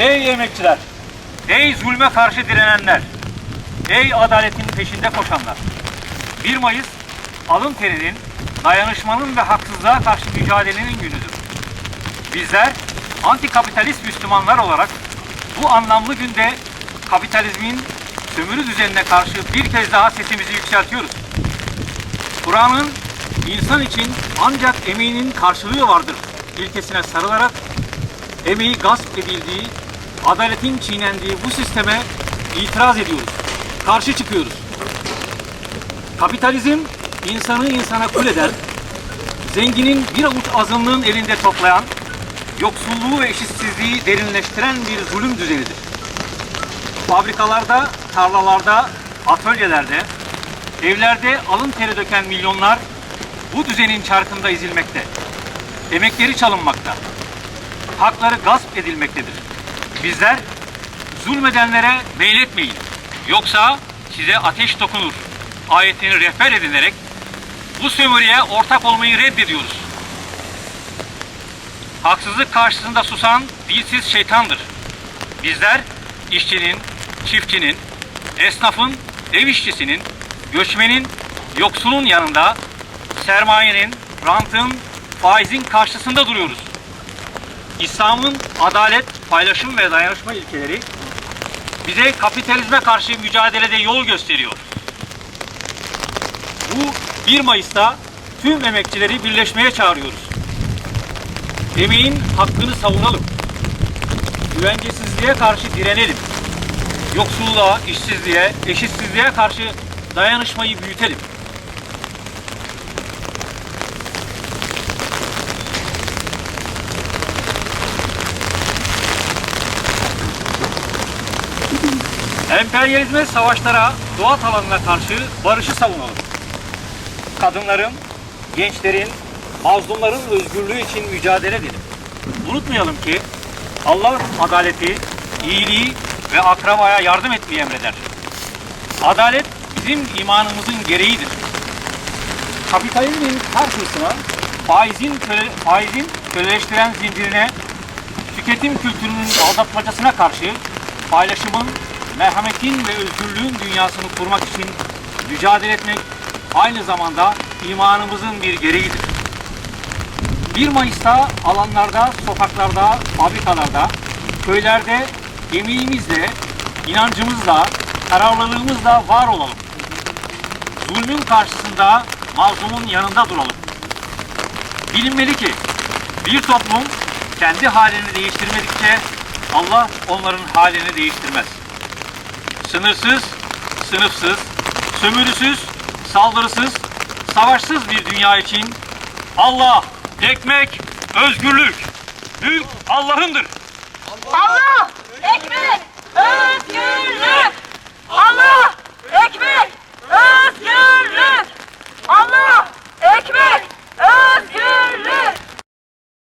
Ey emekçiler! Ey zulme karşı direnenler! Ey adaletin peşinde koşanlar! 1 Mayıs alın terinin, dayanışmanın ve haksızlığa karşı mücadelenin günüdür. Bizler antikapitalist Müslümanlar olarak bu anlamlı günde kapitalizmin sömürü düzenine karşı bir kez daha sesimizi yükseltiyoruz. Kur'an'ın insan için ancak emeğinin karşılığı vardır ilkesine sarılarak emeği gasp edildiği, adaletin çiğnendiği bu sisteme itiraz ediyoruz. Karşı çıkıyoruz. Kapitalizm insanı insana kul eden, zenginin bir avuç azınlığın elinde toplayan, yoksulluğu ve eşitsizliği derinleştiren bir zulüm düzenidir. Fabrikalarda, tarlalarda, atölyelerde, evlerde alın teri döken milyonlar bu düzenin çarkında ezilmekte. Emekleri çalınmakta. Hakları gasp edilmektedir. Bizler zulmedenlere meyletmeyin. Yoksa size ateş dokunur. Ayetini rehber edinerek bu sömürüye ortak olmayı reddediyoruz. Haksızlık karşısında susan dilsiz şeytandır. Bizler işçinin, çiftçinin, esnafın, ev işçisinin, göçmenin, yoksulun yanında sermayenin, rantın, faizin karşısında duruyoruz. İslam'ın adalet, paylaşım ve dayanışma ilkeleri bize kapitalizme karşı mücadelede yol gösteriyor. Bu 1 Mayıs'ta tüm emekçileri birleşmeye çağırıyoruz. Emeğin hakkını savunalım. Güvencesizliğe karşı direnelim. Yoksulluğa, işsizliğe, eşitsizliğe karşı dayanışmayı büyütelim. Emperyalizme, savaşlara, doğa alanına karşı barışı savunalım. Kadınların, gençlerin, mazlumların özgürlüğü için mücadele edelim. Unutmayalım ki Allah adaleti, iyiliği ve akrabaya yardım etmeyi emreder. Adalet bizim imanımızın gereğidir. Kapitalizmin karşısına faizin, köle, faizin köleleştiren zincirine, tüketim kültürünün aldatmacasına karşı paylaşımın, merhametin ve özgürlüğün dünyasını kurmak için mücadele etmek aynı zamanda imanımızın bir gereğidir. 1 Mayıs'ta alanlarda, sokaklarda, fabrikalarda, köylerde emeğimizle, inancımızla, kararlılığımızla var olalım. Zulmün karşısında mazlumun yanında duralım. Bilinmeli ki bir toplum kendi halini değiştirmedikçe Allah onların halini değiştirmez sınırsız, sınıfsız, sömürüsüz, saldırısız, savaşsız bir dünya için Allah, ekmek, özgürlük, mülk Allah'ındır. Allah, ekmek, özgürlük. Allah, ekmek,